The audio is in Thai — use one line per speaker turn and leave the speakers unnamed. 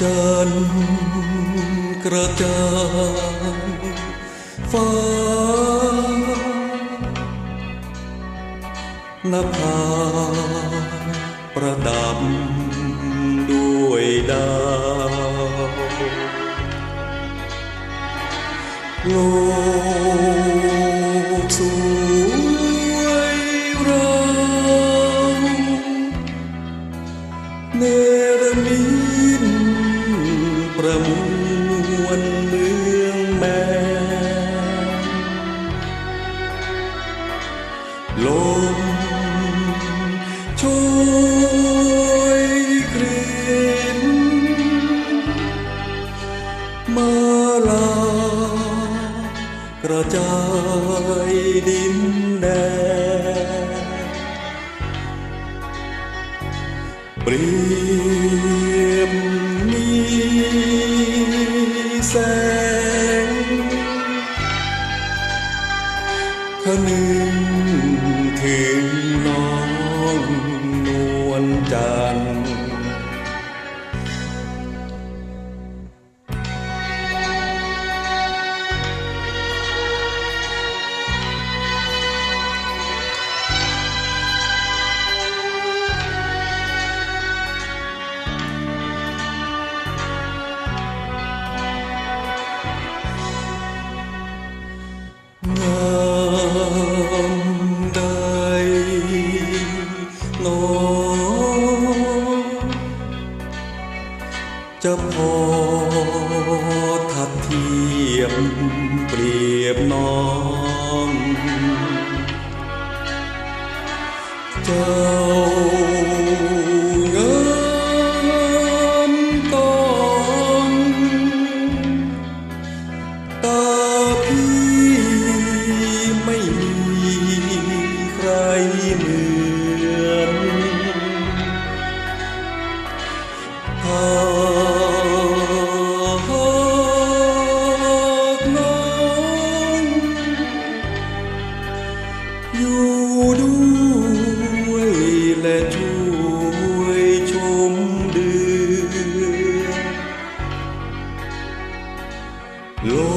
จันกระจ่างฟ้านภาประดับด้วยดาวโลกสวยราเน ประมวลเมืองแมนลมโชยกลิ่นมาลากระจายดินแดนปรี คนึงถึงน้องนวลจันทร์ จะพอทัดเทียมเปรียบน้อง เจอ โล